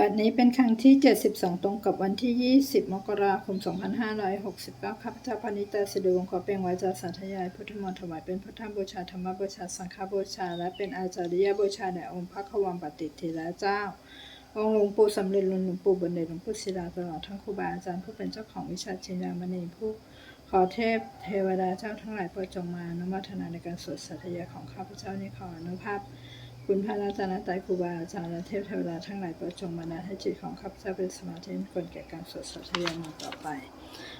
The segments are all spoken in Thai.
บัดนี้เป็นครั้งที่ 72 ตรงกับวันที่ 20 มกราคม 2569 ข้าพเจ้าพานิตาสิริวงศ์ขอเป็นวาจาสาธยาย พุทธมนต์ถวายเป็นพุทธบูชาธรรมบูชา สังฆบูชา และเป็นอาจาริยบูชาแด่องค์พระขวังปฏิเทระเจ้า องค์หลวงปู่สำเร็จหลวงปู่บนเดชหลวงปู่ศิลาตลอดทั้งครูบาอาจารย์ผู้เป็นเจ้าของวิชาจินามณีผู้ขอเทพเทวดาเจ้าทั้งหลายโปรดจงมาอนุโมทนาในการสวดสัตยาของข้าพเจ้านี้ขออนุภาพ คุณพระรัตนตรัยครูบาอาจารย์และเทพเทวดาทั้งหลายโปรดจงมานาให้จิตของข้าพเจ้าเป็นสมาธิคนแก่การสวดสัตยามาต่อไป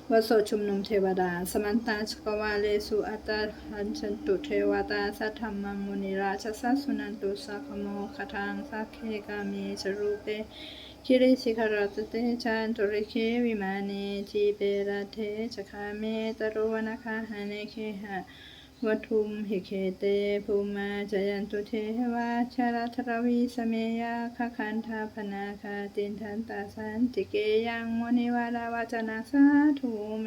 บทสวดชุมนุมเทวดา สมันตาชกวาเลสุอัตตาหันชันตุเทวตาสัทธรรมังมุนิราชสัสสุนันตุสัคโมคทังสักเคกามีสรูเปคิริสิขรัตเตจันตุริเควิมานีทีเประเทจคาเมตโรวนาคาหเนเคหะ วัตุมหิเคเตภูมาจยันตุเทวาชารัทรวีสเมยาคคันธาพนาคาตินทันตาสันติเกยังมนิวาราวาจนาสาธุเม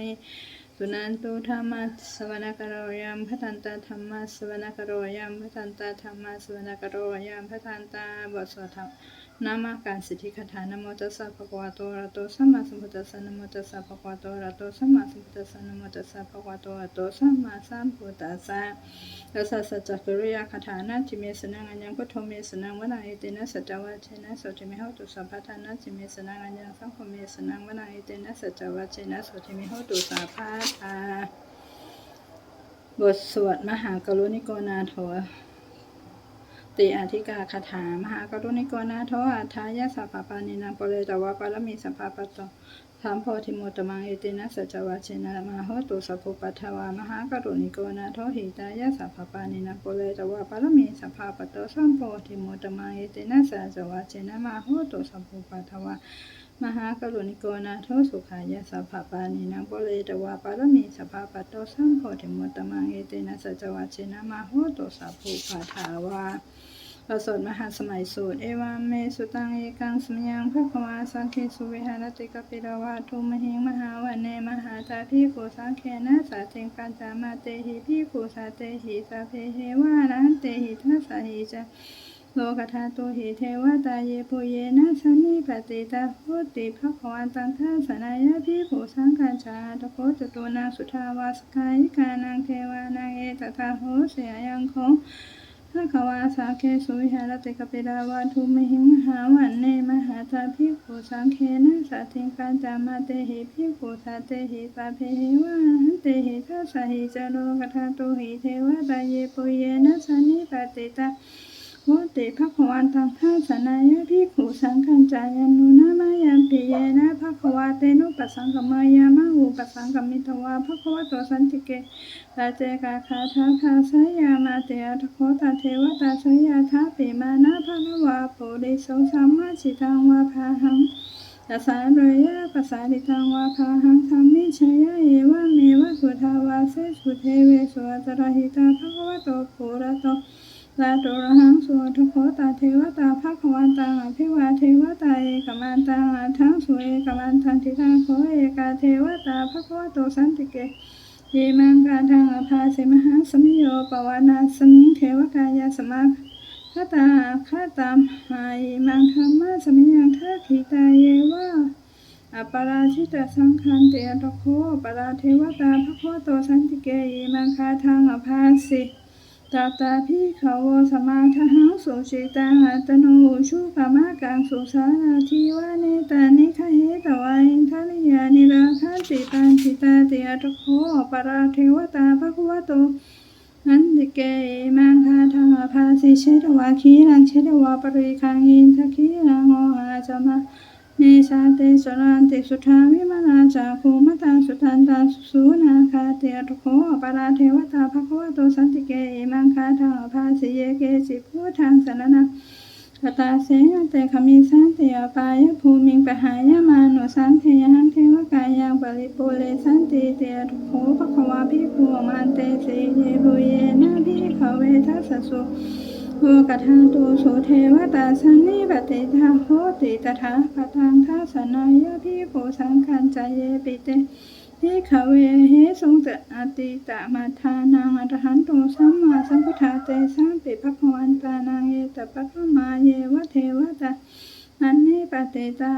สุนันตุธรรมะสวนกโรยัมพทันตาธรรมะสวนกโรยัมพทันตาธรรมะสวนกโรยัมพทันตาบทสวดธรรม นามาการสิทธิคาถานโมตัสสะภะคะวะโตอะระโตสัมมาสัมพุทธัสสะนโมตัสสะภะคะวะโตอะระโตสัมมาสัมพุทธัสสะนโมตัสสะภะคะวะโตอะระโตสัมมาสัมพุทธัสสะตัสสะสัจจกิริยคาถานะจิเมสนังอัญญังพุทโธเมสนังวนาเอเตนะสัจจวะเชนะโสติเมหตุสัพพะทานะจิเมสนังอัญญังสังโฆเมสนังวนาเอเตนะสัจจวะเชนะโสติเมหตุสัพพะทาบทสวดมหากรุณิโกนาโถ ติอธิกาคาถามหากรุณิโกนาโถอัฏฐายะสัพปานินางปเลตวะปารมีสัพปะโตธรรมโพธิโมตตมังเอตินะสัจวัชนะมหโหตุสัพพปัทวามหากรุณิโกนาโถหิตายะสัพปานินางปเลตวะปารมีสัพพปะโตสัมโพธิโมตตมังเอตินะสัจวัชนะมหโหตุสัพพปัทวามหากรุณิโกนาโทสุขายะสัพพปานินางปเลตวาปารมีสัพพปัตโตสัมโพธิมุตตมังเอเตนะสัจวัชเชนะมาโหตุสัพพุปาทาวา ประสดมหาสมัยสูตร เอวามเมสุตังเอกังสมยังพระควาสังเคสุวิหารติกปิรวาทุมหิงมหาวันเนมหาตาพิโกสังเคนะสาเทงปัญจามาเตหิพิโกสาเตหิสาเพเหวานันเตหิทัสสะหิจาโลกธาตุหิเทวตาเยปุเยนะสันนิปติตาโหติภควันตังทัสนายะพิภูสังกัญชาตโคจตุนาสุทาวาสกายกานังเทวานังเอตตาโหเสียยังคง พระขวาสาเคสุวิหารติกปิดาวาทุมิหิมหาวันเนมหาตาพิภูสังเคนะสัติงปัญจามาเตหิพิภูสาเตหิสาเพหิวาหันเตหิทัสหิจโรกทาตุหิเทวตาเยปุเยนะสันนิปติตา โหติภควันตังทัสนายะพิขุสังคัญจายานุนามายัมปิเยนะภควาเตนุปัสสังกมายามะอุปัสสังกมิตวาภควะโตสันติเกตาเจกาคาทาคาสยามาเตอะทโคตาเทวตาสยาทาปิมานะภควาโพธิโสสัมมาชิตังวาภาหังตัสสะโดยยะปัสสะดิตังวาคาหังธรรมิชยะเอวะเมวะสุทาวาเสสุเทเวสุอัตระหิตาภควะโตปุระโต ลาโตระหังสุทุโคตาเทวตาภาควันตังอภิวาเทวตาเอกมันตังอัทังสุเอกมันทันติทังโคเอกาเทวตาภาควโตสันติเกเยมังกาทังอภาสิมหังสมิโยปวานาสมิงเทวกายาสมาคตาคตามหายมังธรรมะสมิยังทัขีตาเยวะอปาราชิตสังคันเตอตโคปาราเทวตาภควโตสันติเกยิมังคาทางอภาสิ ตาตาพิขาวสมาทหังสุชิตังอัตโนชุกามากังสุสานาทิวานิตานิคเหตวาอินทริยานิราคันติปันติตาเตตโคปาราเทวตาภควโตอันติเกมังคาทางอภาสิเชตวาคีนังเชตวาปริคังอินทคีนังโอหาจมา เนชาเตสรันติสุทาวิมานาจาภูมตาสุตันตาสุนาคาเตตุโคปาราเทวตาภควโตสันติเกมังคาทาภาสิเยเกสิพุทธังสรนังกตาเสนเตขมิสันเตอปายภูมิงปหายามานุสังเทยังเทวกายังปริปุเรสันติเตทุโขภควาภิกขุมันเตสีเยบุเยนะภิขเวทัสสสุ โอกทาตุสุเทวตาสันนิปติทาโหติตถาคตังทัสนายะภิกขุสังคัญจเยปิเตพิขเวเหสงจะอติตะมาทานังอรหันตุสัมมาสัมพุทธาเตสัมปิภควันตานังเยตปัตตมาเยวะเทวตาอันนี้ปฏิตา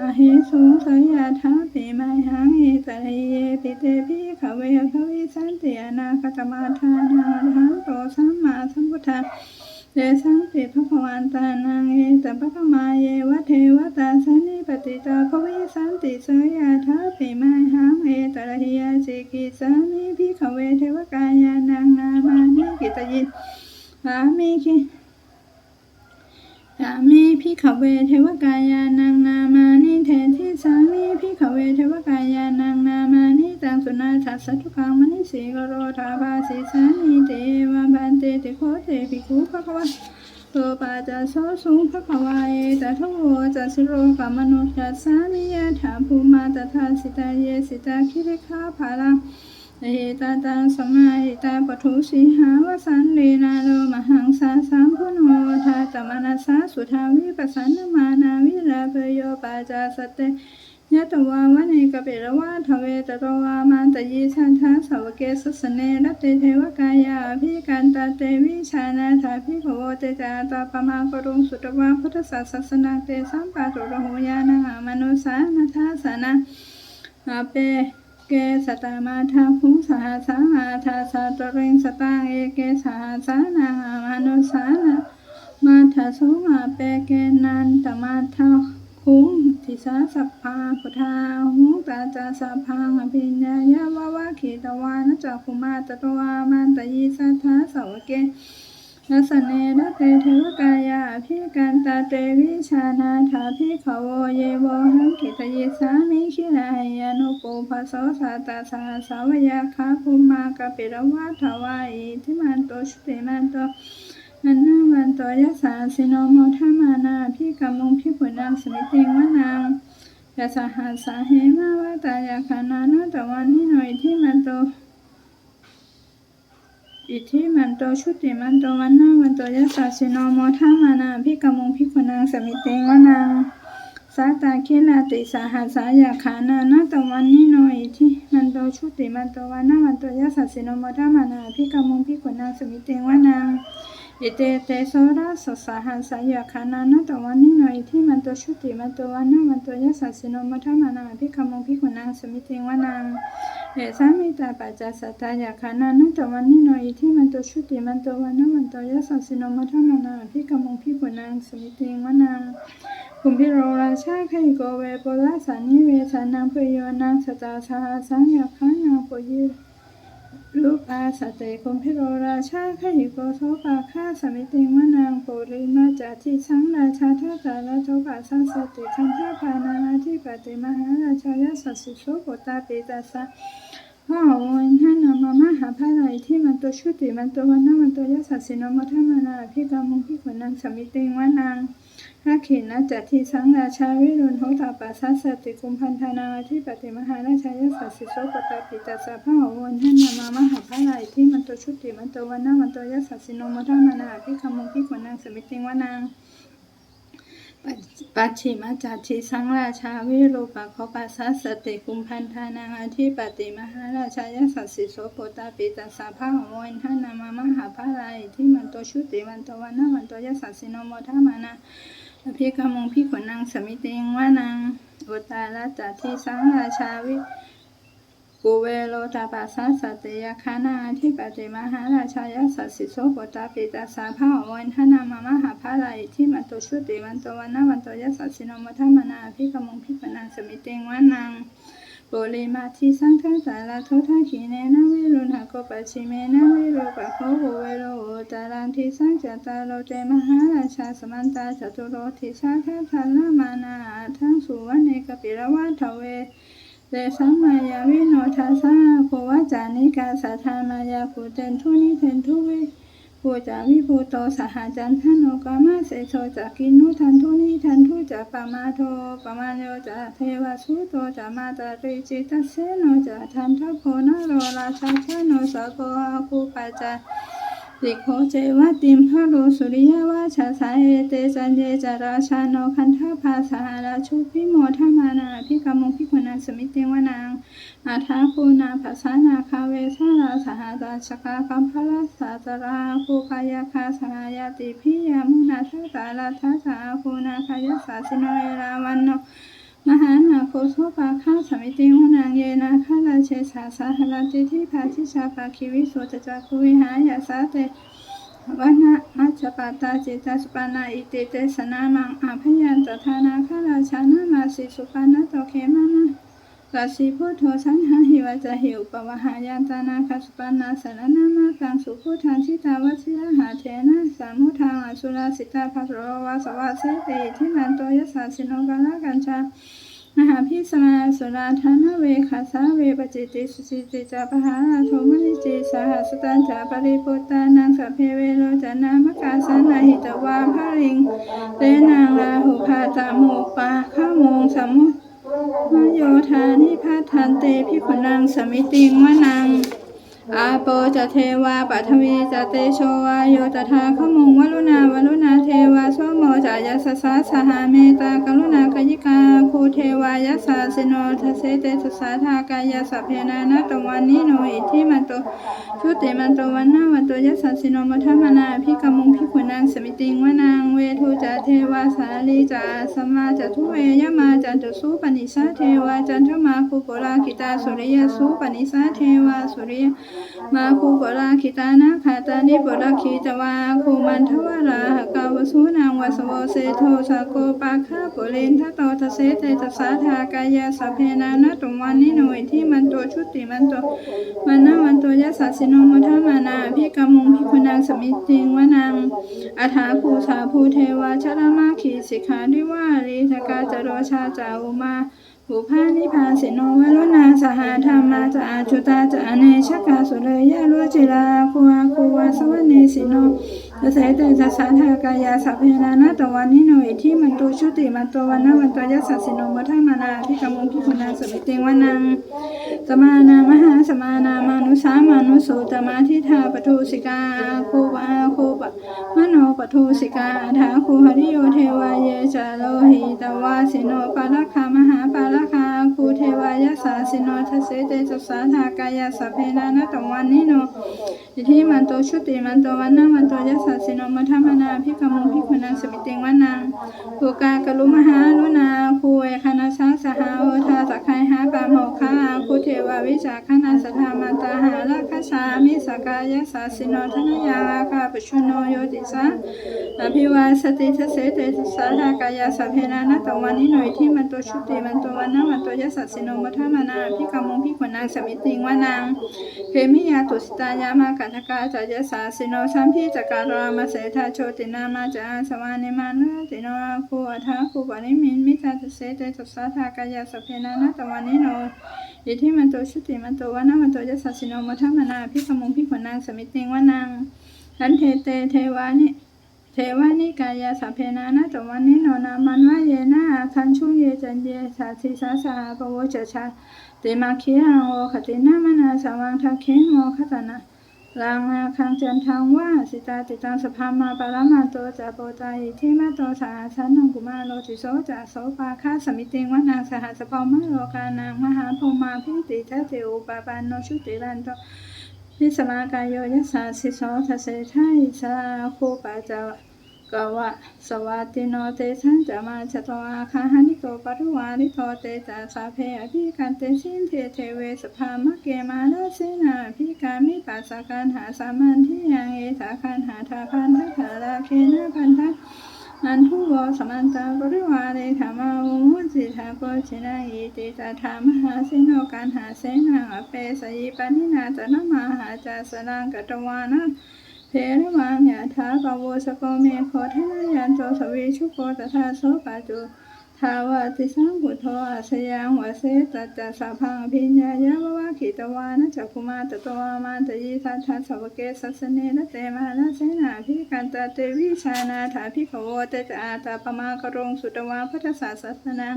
อาหิสุสยาธาปิไมหังเอตระเยปิเตปิขเวภวิสันติอนาคตมาทานาทันโตสัมมาสัมพุทธา เดสังปิภพวันตานังเอตปะกมาเยวะเทวตาสันนิปติตาภวิสันติสยาธาปิไมหังเอตระเยสิกิสามิพิขเวเทวกายานังนามานิกิตยินสามิคิ สามีพิขเวเทวกายานังนามานิเทธิสามีพิขเวเทวกายานังนามานิตังสุนาทัสสทุกังมณิสีกโรธาภาสิสานิเตวะบันเตติโคเตปิคุภควะโตปาจะโสสุภควาเอตทโวจัสสิโรกามนุจัสสามิยะถาภูมาตถาสิตาเยสิตาคิริคาภาลัง เอตาตังสมาหิตาปทุสีหาวสันเดนาโลมหังสาสามพุนโมทาตมานาสาสุทาวิปัสสนมานาวิราเปโยปาจาสเตยะตวาวะเนกเปรวะทเวตตวามันตยีชันทาสวเกสสเนรัตเตเทวกายาภิกันตาเตวิชานาถาภิโภเตจาตาปมากรุงสุตวาพุทธศาสสนาเตสัมปะตุระโหยานังมนุสานาทาสนาอาเป เกสตามาทาภุสหสามาทาสาตริงสตังเอเกสหสานามานุสานามาทาสุมาเปเกนันตมาทาคุ้งทิสาสัพพาพุทธาหุตาจาสัพพังอภิญญายาวาวะขีตวานจักขุมาตตวามันตยีสัทธาสาวเก นัสเนนะเตเทวกายาพิกันตาเตวิชานาถาพิขโวเยโวหังกิตยิสามิขิรายานุปูภโสสาตาสาสาวยาคาภูมากะปิรวัฏวาอิทิมันโตชุติมันโตนันนาวันโตยัสาสิโนโมทามานาพิกามุงพิปุนังสมิติงวนังยะสหัสสาเหมาวะตายาคานานาตวันนิโนอิทิมันโต อิทธิมันโตชุติมันโตวันนาวันโตยัสสสิโนโมทามานาพิกมุงพิกุนังสมิเตงวนังสาตาเคิลาติสาหัสายาขานานาตวันนิโนอิทธิมันโตชุติมันโตวันนาวันโตยัสสะสิโนโมทามานาพิกมุงพิกุนังสมิเตงวนังอิเตเตโสราสสาหัสายาขานานาตวันนิโนอิทธิมันโตชุติมันโตวันนาวันโตยัสสะสิโนโมทามานาพิกมุงพิกุนังสมิเตงวนัง เอสามิตาปัจจสัตตายาคานานุตวันนิโนอิทิมันโตชุติมันโตวันนวันโตยัสสะสิโนมัทนานาพิกมงพิปุนังสมิติงวนังคุมพิโรราชาไคโกเวโปลาสานิเวสานังพโยนังสตาชาสังยาคานาโปยิ รูปอาสเตคมพิโรราชาไคโกโสปาคาสมิติงวนังโปริมาจาทิสังราชาทาตาลโทปาสังสติคันทาพานานาทิปติมหาราชายสัสสิโสโปตาปิตาสะพ่อวันท่านนมามหาภาลัยที่มันตัวชุติมันตัววันนามันตัวยัสสสินมัทมานาพิกามุพิขนังสมิติงวานาง นาขินนะจัตทิสังราชาวิรุณโหตาปัสสะสติกุมพันธานาที่ปฏิมหาราชายัสสิโสปตาปิตาสะพ่อวันท่านนำมามหาภาลัยที่มันตัวชุติมันตัววันนามันตัวยัสสสินมัทมานาพิกามุพิขนังสมิติงวานางปัจฉิมาจาชิสังราชาวิรูปะขปัสสะสติกุมพันธานังอธิปติมหาราชายสัสสิโสโปตาปิตาสาภาหวันทานามามหาภาลัยที่มันโตชุติวันโตวันนาวันโตยสัสสิโนโมทามานา อภิกมงพิขนังสมิติงวานังอุตตาลจาทิสังราชาวิกูเวโลตาปัสสะสติยคานาทิปติมหาราชายสัสสิโสโปตาปิตาสาภาวันทนามามหาภาลายที่มันโตชุติวันโตวันนาวันโตยสัสสิโนมทัมนาพิกมงพิขนังสมิติงวานัง ปริมาทิสังฆาสาราทุทังขีเนนะวิรุณหโกปัจฉิเมนะวิรูปะโคโหเวโรโอตารังทิสังจตารโรเตมหาราชาสมันตาจตุโรทิชาทัทันนามานาทั้งสุวรรณเนกปิรวัฏเวเดสัมมายาวิโนทัสสะโควาจานิกาสัทธามายาภูเตนทุนิเทนทุเว ปูจาวิภูโตสหจันทโนกามาเสโชจักินุทันทุนีทันทุจะปามาโทปามาโยจะเทวสุโตจะมาตาริจิตเสโนจะทันทโพนโรราชาชโนสโกอาคูปัจจา ติโคเจวะติมพะโรสุริยวาชาสาเอเตจันเยจาราชาโนคันทาภาสหราชุพิโมทมานาพิกามงพิกุณาสมิติวานางอาทาคูนาภาษานาคาเวสาราสหราชกาคัมพลาสาจราคูกายาคาสหายาติพิยามุนาทัตาลาทัสสาคูนาคายาสาสิโนเอราวันโน มหานาโคโสปาข้าสมิติวนังเยนาข้าราเชสาสาหราติที่พาทิชาปาคิวิโสตจักคุวิหายาสาเตวันนะมัจจปาตาจิตาสปานาอิติเตสนามังอาพยันตทานาข้าราชานามาสิสุปานาโตเคมามา ราศีพุทโธสันหาหิวาจะหิวปวหายานตานาคาสปานาสารนามาตังสุพุทธานชิตาวชิยหาเทนะสามุทางอสุราสิตาภัสโรวาสวาเสติทิมันโตยสาสิโนกาลกัญชามหาพิสมาสุราธนเวขาสาเวปจิติสุจิติจาปหาราโทมนิจิสหัสตันจาปริปุตานังสัพเพเวโรจานามกาสานาหิตวาภริงเตนางลาหุภาตาโมปาข้ามงสัมมุมโยธานิพั ทธันเตพิขุนังสมิติงวนัง อาโปจะเทวาปัทวีจะเตโชวาโยตถาขมุงวลุณาวลุณาเทวาโสโมจายสสาสหาเมตากรุณากยิกาคูเทวายสาสิโนทเสเตสสาทากายสัพเพนานาตวันนิโนอิทิมันโตชุติมันโตวันนาวันโตยสาสิโนมัทมนาพิกมุงพิขุนางสมิติงวนางเวทุจาเทวาสาลีจาสมาจทุเวยมาจันตุสุปนิสาเทวาจันทมาคุโกราคิตาสุริยสุปนิสาเทวาสุริยมาคูปราคิตานาคาตานิปราคีตวาคูมันทวาราหกาวสุนางวสโวเสโทสาโกปาคาปุเรนทโตทเสเตตสาธากายาสเพนานะตุวันนิโนอิที่มันโตชุติมันโตมันนาวันโตยะสัสิโนมุทมานาพิกมุงพิคุณางสมิติงวนังอาถาภูสาภูเทวาชรมาขีสิกขาดิวารีทกาจโรชาจาอุมา บุพานิพาสิโนวรุณาสหธรรมาจะอาจุตาจะอเนชกาสุเลยยะรุจิลาคูอาคูวาสวเนสิโน จะเสตจะสาธากายาสัพเพนานาตวันนิโนอิที่มันตุชุติมันตัววันนาวันตยสัสสิโนมัทมานาพิกามุงพิคุณาสมิติงวนังสมานามหาสมานามานุสามานุสูตมาทิธาปทุสิกาคูปาคูปะมโนปทุสิกาถาคูหริโยเทวาเยจาโลหิตวาสิโนปาลคามหาปาลคา คูเทวายสาสิโนทเสเตจสาธากายาสเพนานะตวันนิโนอิทิมันโตชุติมันโตวันนามันโตยสาสิโนมัทมนาพิกามุพิคุนังสมิติงวนังภูกากลุมหาลุนาคูเอคณาสังสหาโอทาสักไคหาปามโหคาคูเทวาวิจาคณาสธามันตาหาราคชามิสกายสาสิโนทนยาอาคาปชุโนโยติสาอภิวาสติทเสเตสาธากายาสเพนานะตวันนิโนอิทิมันโตชุติมันโตวันนามันโตยสาสิโนมัทมานาพิกามุงพิคุนังสมิติงวานังเพมิยาตุสตายามากันทกาจายสาสิโนสัมพิจการามาเสธาโชตินามาจาสวานิมานุติโนคูอัฐาคูปานิมินมิตาตเสเตจัสสาทากายาสเพนานาตวันนิโนอิทิมันโตชุติมันโตวานามันโตยสัสสิโนมัทมานาพิกมุงพิขนางสมิติงวานังทันเทเตเทวานิ เทวานิกายาสัพเพนานาตวันนิโนนามันวะเยนะคันชุเยจันเยสาธิสาสาปวจชาเตมาเคียงโอคตินามนาสาวังทาเคโมคตนาลังนาคังจันทังว่าสิตาติตังสภามาปรมาโตจาโปตาอิทิมาโตสาสันนังกุมาโลติโสจาโสปาคาสมิติงวานางสหัสปมาโลกานางมหาภูมาพิติทะเตอุปาปานโนชุติรันโต พิสมากายโยยัสสาสิโสทะเสทายสาคูปาจาวะกวะสวัสดิโนเตสันจะมาชะตอาคาหานิโตปรุวาริโตเตจาสาเพอภิกันเตสินเทเทเวสภามะเกมาลาเสนาภิกามิปัสสะการหาสามันที่ยังเอสาคันหาทาพันทัขาราเคนะพันทั นันทุโวสมันตาปริวาเดธรรมาวุมุสิทาโกชินาอิติตาธามหาสิโนการหาเสนาอเปสยิปนินาจนะมาหาจาสนังกตวานะเทระวังยะถาปะโวสโกเมโคทนายันโตสวีชุโกตถาโสปาจุ ทาวาติสังกุโทอาสยังวเสตัจจะสัพพังอภิญญายะวะวะขิตวานะจักคุมาตตวามาตยิทัทธัสสวเกสัสสเนนะเตมานะเสนาภิกันตเตวิชานาถาภิกขโวเตจอาตาปมากรงสุตวาพัทธศาสสนา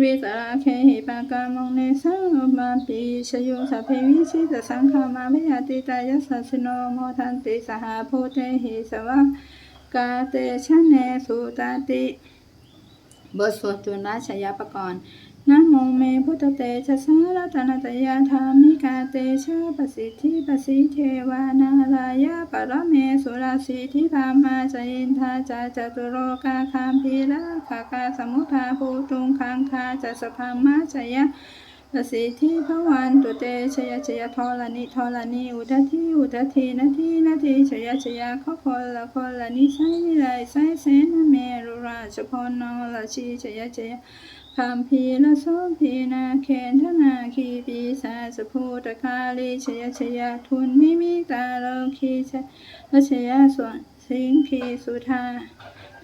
วิสาเคหิปากามงเนสังอุมาปีชยุสัพเพวิชิตสังขามาพยาติตายัสสะสิโนโมทันติสหาภูเตหิสวะกาเตชะเนสุตติ บทสวดจุลราชยปกรณ์นะโมเมพุทธเตชะสารัตนตยาธรรมิกาเตชะปสิทธิปสิเทวานารายาปรเมสุราสิทธิพามาจอินทาจาจตุโรกาคามพีระขากาสมุทาภูตุงคังคาจัสภามาจยะ ประสิทิพวันตุเตชยชยทรณิทรณีอุทธิอุทธินาทีนาทีชยชยขคนละคนละนิสัยนิไรไสเสนเมรุราชพนนละชีชยชยคำพีละโสพีนาเคนธนาคีปีสาสภูตกาลีชยชยทุนนิมิตาโลคีชยชยส่วนสิงคีสุธา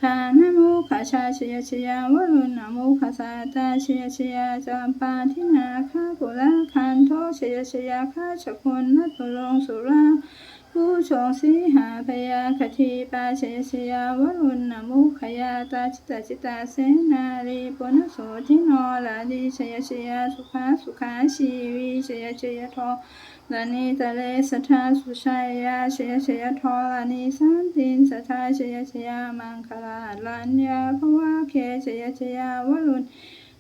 ทานโมุขชาชยชยาวรุณมุขสาตาชยชยจอมปาทินาคาปุระคันโทชยชยคาชคนนัตุลงสุราผู้ชงสีหาพยาคทีปาชยชยาวรุณมุขยาตาจิตาจิตาเสนารีปุณโสทิโนลาดีชยชยสุขาสุขาชีวีชยชยทอ ลานิตะเลสทธาสุชัยยาเชยเชยทอลานิสันตินสทธาเชยเชยมังคลาลัญญาภวะเคเชยเชยวรุณ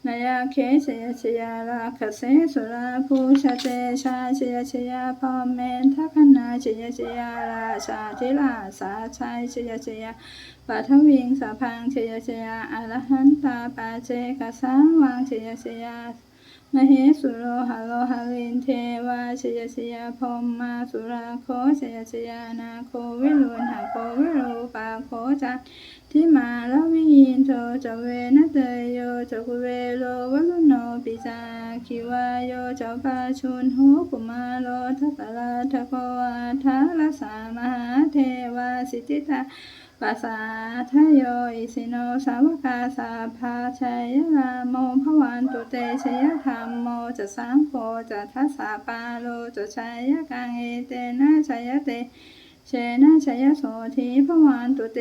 นายาเคเชยเชยราคเสสุราภูชาเตชาเชยเชยพอมเมนทัคนาเชยเชยราชาธิลาสาชัยเชยเชยปัทวิงสาพังเชยเชยอรหันตาปาเจกสาวังเชยเชย มเหสุโรหะโลหะลินเทวาชยชยาพรหมาสุราโคชยชยานาโควิรุณหะโควิรูปาโคจันทิมาลวิยินโทจเวนะเตโยจกุเวโลวรุโนปิจาคิวาโยจปาชุนโหกุมาโลทัสสะลาทะโกวาทาลสามหาเทวาสิทธิตา ปัสสาทะโยอิสิโนสาวกาสาภาชัยรามโมภวันตุเตชยธรรมโมจะสังโฆจะทัสสะปาโลจะชัยกังเอเตนะชัยเตเชนะชัยโสทีภวันตุเต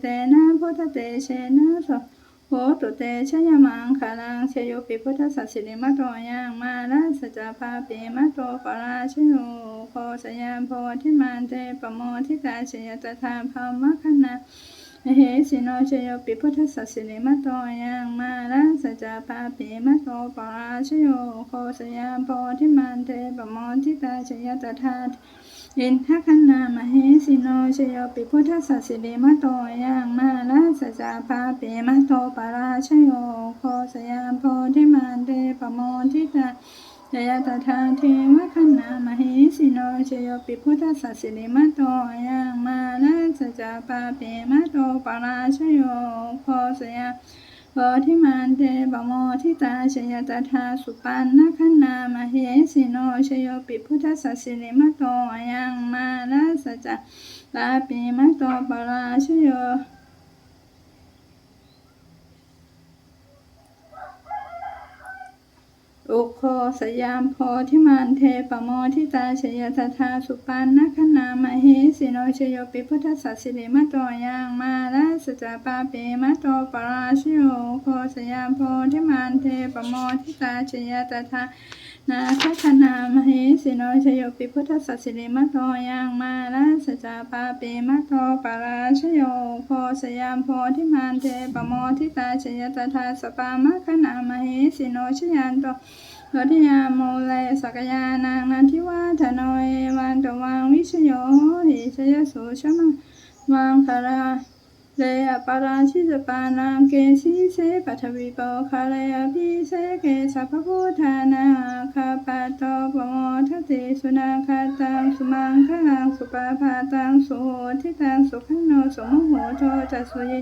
เตนะพุทธเตเชนะโส โหตุเตชยมังคาลังเชโยปิพุทธสัสสิริมะโตยังมาลัสจาภาปิมะโตปราชโยโคสยามโพธิมันเตปโมทิตาชยตถาภามะคณาเหสิโนชโยปิพุทธสัสสิริมะโตยังมาลัสจาปาปิมะโตปราชโยโคสยามโพธิมันเตปโมทิตาชยตถา เอินทคันนามเหสิโนชโยปิพุทธสัสสิริมะโตยังมาลาสจาปาปิมะโตปาราชโยโคสยามโพธิมันเตปโมทิตาจยตถาเทวคันามเหสิโนชโยปิพุทธสัสสิริมะโตยังมาลาสจาปาปิมะโตปาราชโยโคสยาม โพธิมันเตปโมทิตาชยตถาสุปันนคณามเหสิโนชโยปิพุทธสัสสิริมโตยังมาลาสจะลาปิมะโตปราชโย อุโคสยามโพธิมันเทปโมทิตาชยตถาสุปันนคนามเฮสิโนชโยปิพุทธสัสสิริมโตยังมาลาสจาปาปิมะโตปราชโยโคสยามโพธิมันเทปโมทิตาชยตถา นาคธนามเหสิโนชโยปิพุทธสัสสิริมะโตยังมาลาสจาปาปิมะโตปาราชโยโคสยามโพธิมันเทปโมทิตาชยตถาสปามะคณามเหสิโนชยันโตโพธิยาโมเลสกยานางนันทิวาธนเอวันตวังวิชโยหิชยสุชมังวังคารา เลอปาราชิสปานังเกสีเสปัทวิโปคาเลอภิเสเกสัพพพุทธานาคาปะโตปโมทติสุนาคาตังสุมังคลังสุปาพาตังสุโหทิตังสุขันโนสมโหโทจัสสุยิ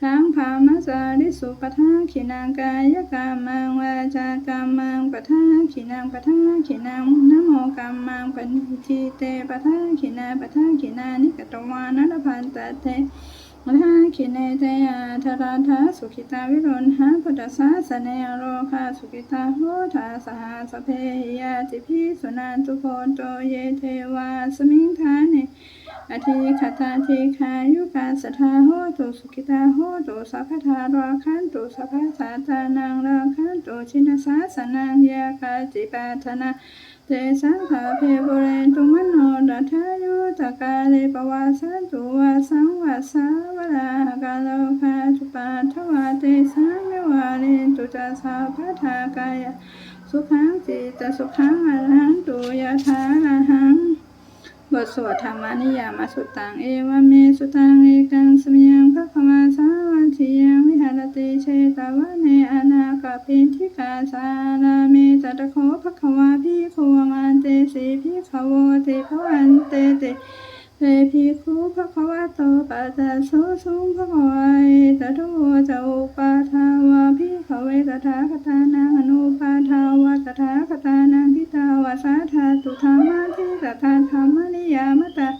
ทั้งภามาจาริสุปทาขินางกายกรรมังวาจากรรมังปทาขินางปทาขินางนโมกรรมังปณิทิเตปทาขินาปทาขินานิกตวานัลพันตเต มทาขิเนเตยาธาราธาสุขิตาวิรุณหาพุทธสาสเนโรคาสุขิตาโหทาสหสเพหิยาติพิสุนันตุโพโตเยเทวาสมิงทาเนอธิคตาทิคายุกาสทาโหตุสุขิตาโหตุสัพพทาราคันตุสัพพสาตานังราคันตุชินาสาสนังยาคาจิปาธนา เตสังขะเพบุเรนตุมโนดัทายุตกาเลปวาสันตุวาสังวาสาวลากาโลคาจุปาทวาเตสังเมวาเรนตุจัสสาพัทากายะสุขังจิตสุขังอรหันตุยะถาระหังบทสวดธรรมานิยามสุตตังเอวเมสุตังเอกังสมยังพระ สิยังวิหารติเชตาวะเนอนาคาปินทิกาสานาเมตตโคภควาพิโควมันเตสีพิขโวติภวันเตเตเตพิคุภควะโตปัสสะโสสุภควายตถโวจะอุปาทาวาพิขเวตถาคตานาอนุปาทาวาตถาคตานังทิตาวาสาธาตุธรรมะทิตถาธรรมนิยามตา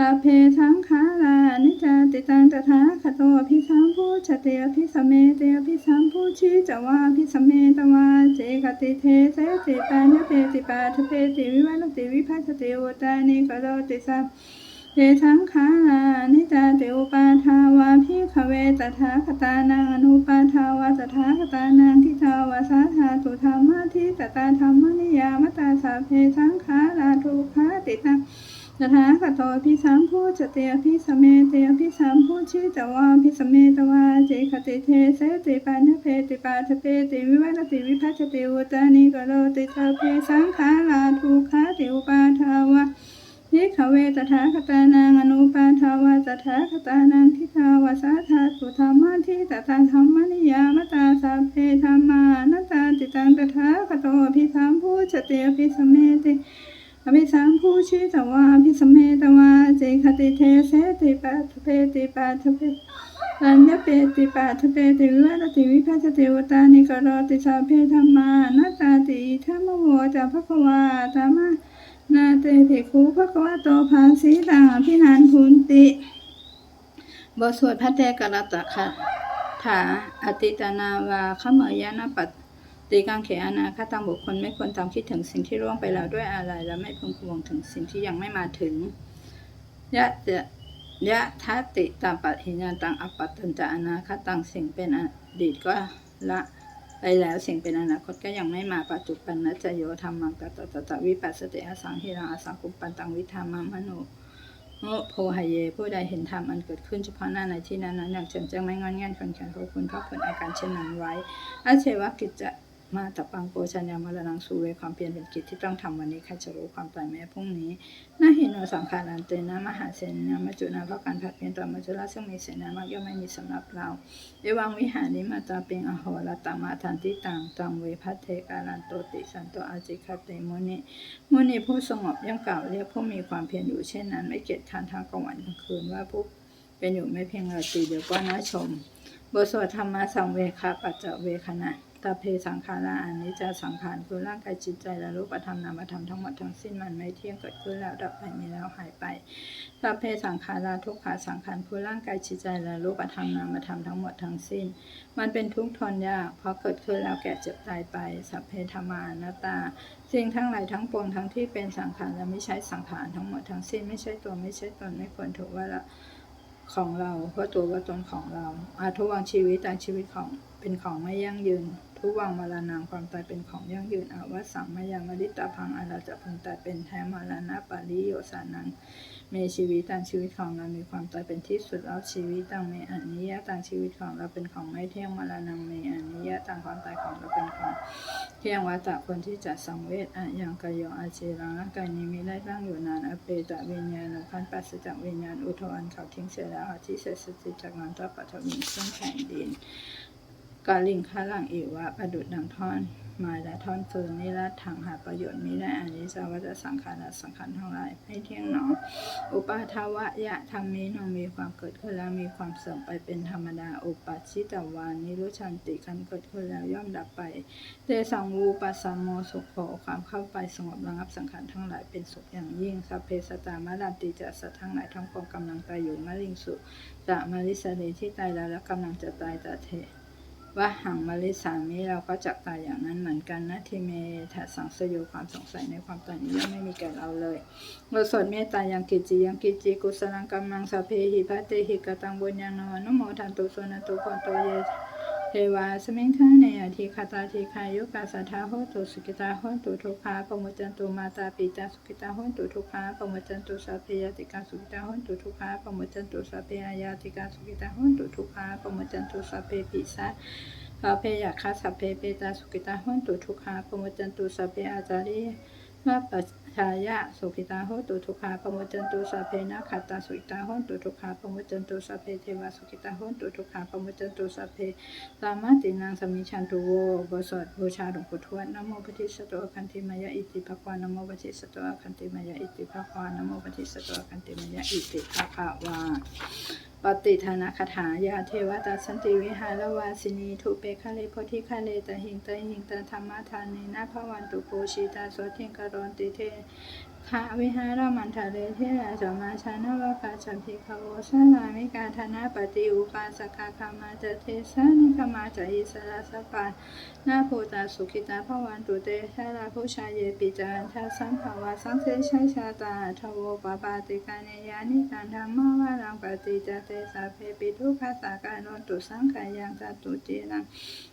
อาเพสังขารานิจจติตังตถาคโตอภิสัมพุชเตอภิสมเมเตอภิสัมพุชิจวาภิสมเมตวาเจกติเทเสติปานะเปติปาทเพติวิวัลติวิภัสติอุตานิกโร ติสัมเทสังขารานิจจติอุปาทาวาภิขเวตถาคตานังอนุปาทาวาตถาคตานังทิทาวาสาธาตุธรรมะทิตตาธรรมนิยามตาสัพเพสังขาราทุกขาติตังตถาคตอภิสัมพุจเตอภิสเมเตอภิสัมพุชิตวาภิสเมตวาเจคติเทเสติปานเพติปาทเพติวิวัตติวิภัชติอุตานิกโรติสพเพสังขาราทุกขาติอุปาทาวะ นิขเวตถาคตานังอนุปาทาวะตถาคตานังทิทาวาสาธาสุธรรมะทิตตาธรรมนิยามตาสัพเพธรรมานตาติตังตถาคตอภิสัมพุจเตอภิสมเมเตอภิสัมภูชิตวาอภิสมเมตวาเจคติเทเสติปัทเพติปัทเพอัญญเปติปัทเพติวิวัตติวิภัสติวตานิกรติสัพเพธรรมานาตาติธรรมโวจะภควาธรรม นาเตเภคุภควะโตภาสีตังอภินันทุนติบทสวดพระเตกรัตะค่ะถาอติตนาวาขเมยนาปัตตีกังเขอนาคตังบุคคลไม่ควรตามคิดถึงสิ่งที่ล่วงไปแล้วด้วยอะไร และไม่พึงพวงถึงสิ่งที่ยังไม่มาถึงยะจะยะทัตติตาปัตหิญาตังอปัตตันจะอนาคตังสิ่งเป็นอดีตก็ละ ไปแล้วสิ่งเป็นอนาคตก็ยังไม่มาปัจจุบันนะจะโยธรรมังตตตตวิปัสสติอสังหิรังอสังคุปปันตังวิธามามโนโมโพหเย ผู้ใดเห็นธรรมอันเกิดขึ้นเฉพาะหน้าในที่นั้นนั้นอย่างเจนแจ้งไม่งอนแง่นคนแขนเขาคุณพระผลอาการเช่นนั้นไว้อาเชวกิจจะ มาตะปังโกชัญญามรณังสูเวความเพียรเป็นกิจที่ต้องทำวันนี้ใครจะรู้ความตายแม้พรุ่งนี้นาหิโนสังขารันเตนะมหาเสนามจุนาเพราะการผัดเปลี่ยนต่อมัจจุราซึ่งมีเสนามากย่อมไม่มีสำหรับเราเอวังวิหาริมาตาเปงอโหรตามาทันติตังตังเวพัทเทการันโตติสันโตอาจิคเตมุนิมุนีผู้สงบย่อมกล่าวเรียกผู้มีความเพียรอยู่เช่นนั้น ไม่เกียจคร้านทางกลางวันกลางคืนว่าผู้เป็นอยู่ไม่เพียงราตรีเดียวก็น่าชมบทสวดธรรมะสังเวคาปัจจเวคณะ ตาเพสังขาราอันนี้จะสังขารคือร่างกายจิตใจและรูปธรรมนามธรรมทั้งหมดทั้งสิ้นมันไม่เที่ยงเกิดขึ้นแล้วดับไปมีแล้วหายไปตาเพสังขาราทุกขาสังขารคือร่างกายจิตใจและรูปธรรมนามธรรมทั้งหมดทั้งสิ้น มันเป็นทุกข์ทนยากเพราะเกิดขึ้นแล้วแก่เจ็บตายไปสัพเพธรรมานาตาสิ่งทั้งหลายทั้งปวงทั้งที่เป็นสังขารและไม่ใช่สังขารทั้งหมดทั้งสิ้นไม่ใช่ตัวไม่ใช่ตนไม่ควรถือว่าละของเราเพราะตัวว่าตนของเราอาทุวังชีวิตแต่ชีวิตของเป็นของไม่ยั่งยืน ทุวังมรณะความตายเป็นของยั่งยืนอาวัสังมายามริตาพังอาราจะพึงตายเป็นแท้มรณะปาริโยสานังมีชีวิตต่างชีวิตของเรามีความตายเป็นที่สุดแล้วชีวิตต่างมีอนิยตต่างชีวิตของเราเป็นของไม่เที่ยงมรณะมีอนิยตต่างความตายของเราเป็นของเที่ยงวัตตะคนที่จะสังเวชอะยังกโยอาเจรังร่างกายนี้มีได้ตั้งอยู่นานอเปตะวิญญาณพันปัสสจากวิญญาณอุทธรณ์เขาทิ้งเสียแล้วอาทิเสสติจากงานทัปัทวินซึ่องแผ่นดิน กาลิงข้าหลังอีวะประดุดดังท่อนม้และท่อนฟืนนิรัตถังหาประโยชน์มิได้อานิสาวัตสังขารละสังขารทั้งหลายไม่เที่ยงหนออุปาทวะยะธรรมีนองมีความเกิดขึ้นแล้วมีความเสื่อมไปเป็นธรรมดาอุปัชชิตวานิรุชันติคันเกิดขึ้นแล้วย่อมดับไปเตสังวูปัสสมโมสุขโขความเข้าไปสงบระงับสังขารทั้งหลายเป็นสุขอย่างยิ่งสัพเพสตามะรันติจะสัตว์ทั้งหลายทั้งปวงกำลังตายอยู่มะลิงสุจะมาริสเดที่ตายแล้วและกำลังจะตายตาเท ว่าหังมาริสามิเราก็จักตายอย่างนั้นเหมือนกันนะทีเมถัสังสยความสงสัยในความตายนี้ย่อมไม่มีแก่เราเลยเราสวดเมตตายังกิจจิยังกิจจิกุสลังกัมมังสะเพหิพัตเตหิกตังบุญยังนวนุโมทันตุสุนันตุโคนโตเย เทวาสมิงคาเนอธิคาตาธิคายุกาสัทธาโหตุสุกิตาโหตุทุกขาปมุจจันตุมาตาปิตาสุกิตาโหตุทุกขาปมุจจันตุสัพเพยติกาสุกิตาโหตุทุกขาปมุจจันตุสัพเพยาติกาสุกิตาโหตุทุกขาปมุจจันตุสัพเพปิสาสัพเพยาคาสัพเพเปตาสุกิตาโหตุทุกขาปมุจจันตุสัพเพอาจาริวะปั จชายะสุขิตาโหตุทุกขาปมุจจันตุสัพเพนะขัตตาสุขิตาโหตุทุกขาปมุจจันตุสัพเพเทวาสุขิตาโหตุทุกขาปมุจจันตุสัพเพสามาตินังสมิชันตุโวบสดบูชาหลวงปู่ทวดนโมปฏิสตวคันติมายะอิติภควานโมปฏิสตวคันติมายะอิติภควานโมปฏิสตวคันติมายะอิติภควาปฏิทานาคาถายาเทวตาสันติวิหารวาสินีทุเปคะเลโพธิคะเลตหิงตหิงตธรรมทานเนนะวันตุโปชิตาโสเทงกรอนติเทขาวิหารมันทะเลเทระสมาชานวกาชัมพิคโวสานามิกาธนาปฏิอุปาสกาคามาจเทสานิกามาจอิสระสปานนาภูตาสุขิตาภวันตุเตชาลาผู้ชายเยปิจารันทาสัมภาวะสังเสชัยชาตาทโวปปาติกาเนยานิการธรรมาวารังปฏิจเตสาเพปิทุภาสาการนตุสังขายังจตุเจนัง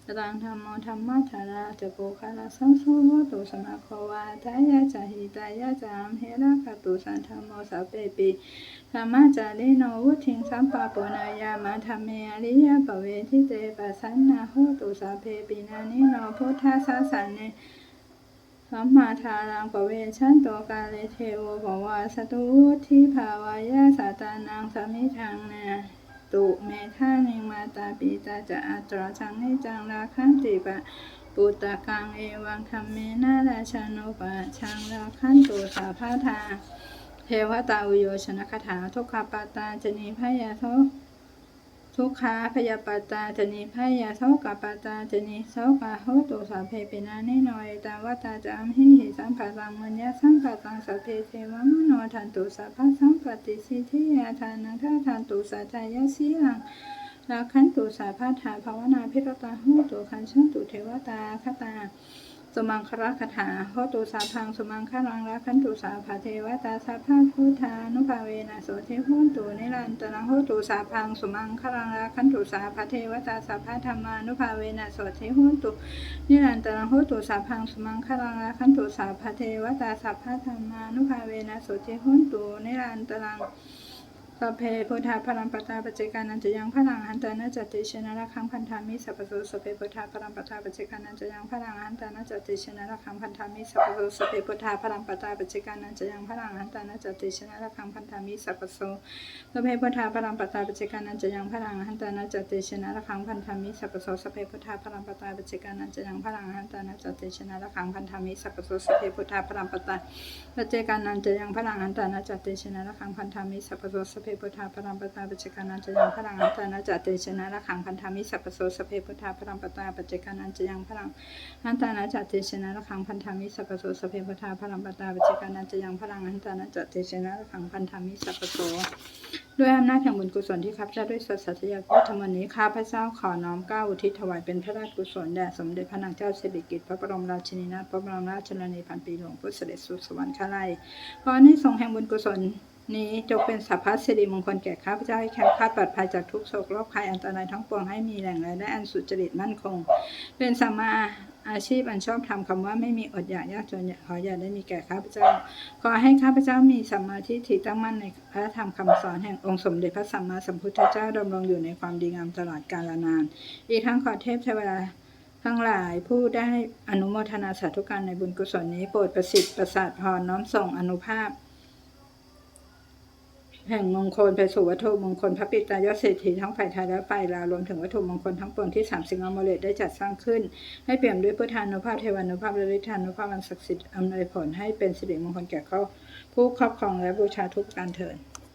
ตังธรรมโมธรรมะธาราจะโกคาลาสังโฆโหตุสมาโควาทายาจาหิตายาจามเฮระคตุสันธรรมโมสัพเปปิธรรมะจาริโนวุทิงสัมปะปนายามาธรรมเมอริยปเวทิเตปัสสันนาโหตุสัพเพปินานิโนพุทธาสัสันเนสัมมาทารังปเวชันโตกาเลเทโวภวาสตุวุธิภาวายาสาตานังสมิทังเน ตุเมธานิมาตาปีตาจะอัตราชังให้จังราคันติปะปุตตะกังเอวังธรรมเมนาราชานุปะชังราคันตุสาพาทาเทวตาอุโยชนคาถาทุกขปาตาจนีพยาทุ ทุกขาพยาปตตาจนิพยาเสากปตตาจนิเสากาโหตุสัพเพปินานิโนยตาวตาจามหิหิสัมภารังมัญญาสัมภารังสัพเพเทวมโนทันตุสัพพะสัมปติสิทธิยาทานังท่าทันตุสัจายสีลังราคันตุสาพาถาภาวนาพิรตาโหตุคันชันตุเทวตาคตา สมังคระคาถาโหตุสาพังสมังคลังรักขันตุสาภาเทวตาสาภาพุทธานุภาเวนะโสเทโหตุนิรันตรังโหตุสาพังสมังคลังรักขันตุสาภาเทวตาสาภาธรรมานุภาเวนะโสเทโหตุนิรันตรังโหตุสาพังสมังคลังรักขันตุสาภาเทวตาสาภาธรรมานุภาเวนะโสเทโหตุนิรันตรัง สัพเพพุทธาพลังปตาปเจกานันจะยังพลังหันตานาจติชนะระคังพันธามิสัพพโสสัพเพพุทธาพลังปตาปเจกานันจะยังพลังหันตานาจติชนะระคังพันธามิสัพพโสสัพเพพุทธาพลังปตาปเจกานันจะยังพลังหันตานาจติชนะระคังพันธามิสัพพโสสัพเพพุทธาพลังปตาปเจกานันจะยังพลังหันตานาจติชนะระคังพันธามิสัพพโสสัพเพพุทธาพลังปตาปเจกานันจะยังพลังหันตานาจติชนะระคังพันธามิสัพพโสสัพเพพุทธาพลังปตาปเจกานันจะยังพลังหันตานาจติชนะระคังพันธามิสัพพโสสัพเพพุทธาพลังปตาปัจจกานันจะยังพลังอันตานาจเตชนะระขังพันธามิสัพพโสสพเพพุทธาพลังปตาปัจจกานันจะยังพลังอันตานาจเตชนะระขังพันธามิสัพพโสสพเพพุทธาพลังปตาปัจจกานันจะยังพลังอันตานาจเตชนะระขังพันธามิสัพพโสด้วยอำนาจแห่งบุญกุศลที่ข้าพเจ้าด้วยสัตย์สัตยาพุทธมนี้ข้าพเจ้าขอน้อมเก้าอุทิศถวายเป็นพระราชกุศลแด่สมเด็จพระนางเจ้าสิริกิติ์พระบรมราชินีนาถพระบรมราชชนนีพันปีหลวงพุทธเสด็จสู่สวรรคาลัยขอในทรงแห่งบุญกุศล นี้จงเป็นสัพพะสิริมงคลแก่ข้าพเจ้าให้แคล้วคลาปลอดภัยจากทุกโศกโรคภัยอันตรายทั้งปวงให้มีแหล่งรายได้อันสุจริตมั่นคง เป็นสัมมาอาชีพอันชอบทำคำว่าไม่มีอดอยากยากจนขออย่าได้มีแก่ข้าพเจ้า ขอให้ข้าพเจ้ามีสัมมาทิฏฐิตั้งมั่นในพระธรรมคำสอนแห่งองค์สมเด็จพระสัมมาสัมพุทธเจ้าดำรงอยู่ในความดีงามตลอดกาลนาน อีกทั้งขอเทพเทวดาทั้งหลายผู้ได้อนุโมทนาสาธุการในบุญกุศลนี้โปรดประสิทธิ์ประสาทพรน้อมส่งอนุภาพ แห่งมงคลไปสู่วัตถุมงคลพระปิตายศเศรษฐีทั้งฝ่ายไทยและฝ่ายลาวรวมถึงวัตถุมงคลทั้งปวงที่สามสิงห์อมเลตได้จัดสร้างขึ้น ให้เปี่ยมด้วยพุทธานุภาพเทวานุภาพและฤทธานุภาพอันศักดิ์สิทธิ์อำนวยผลให้เป็นสิริมงคลแก่เขาผู้ครอบครองและบูชาทุกการเถิด